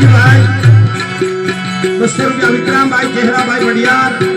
નાગજીભાઈ બસો રૂપિયા વિક્રમભાઈ ચહેરાભાઈ Vadiyar.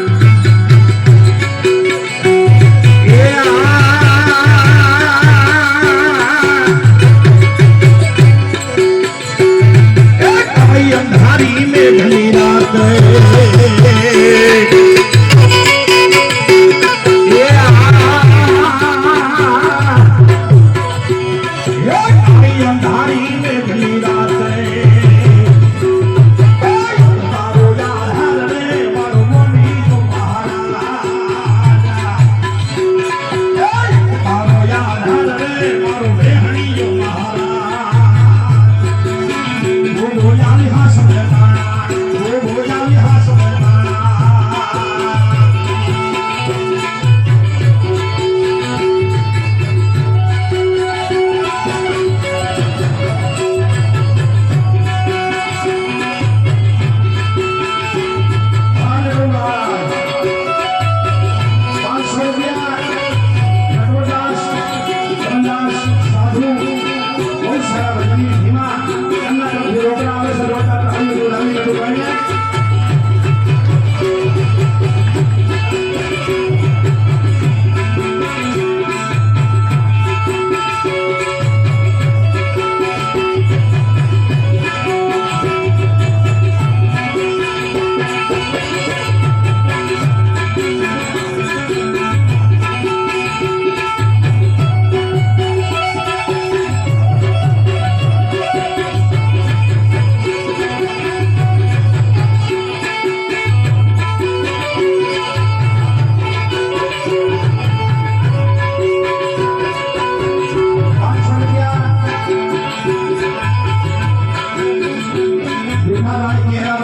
Get up.